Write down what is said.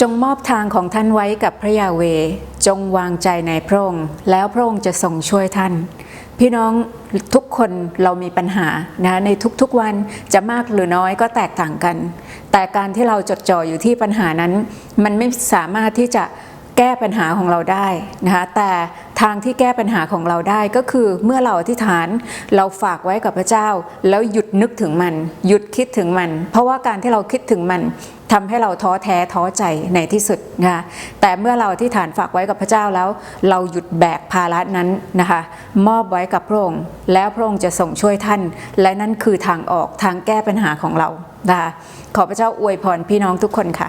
จงมอบทางของท่านไว้กับพระยาเว จงวางใจในพระองค์แล้วพระองค์จะทรงช่วยท่าน พี่น้องทุกคนเรามีปัญหานะในทุกๆวันจะมากหรือน้อยก็แตกต่างกัน แต่การที่เราจดจ่ออยู่ที่ปัญหานั้น มันไม่สามารถที่จะแก้ปัญหาของเราได้นะคะแต่ทางที่แก้ปัญหาของเราได้ก็คือเมื่อเราอธิษฐานเราฝากไว้กับพระเจ้า แล้วหยุดนึกถึงมัน หยุดคิดถึงมัน เพราะว่าการที่เราคิดถึงมัน ทำให้เราท้อแท้ท้อใจในที่สุดนะคะแต่เมื่อเราที่ฐานฝากไว้กับพระเจ้าแล้ว เราหยุดแบกภาระนั้นนะคะมอบไว้กับพระองค์แล้วพระองค์จะส่งช่วยท่าน และนั่นคือทางออกทางแก้ปัญหาของเรานะคะขอพระเจ้าอวยพรพี่น้องทุกคนค่ะ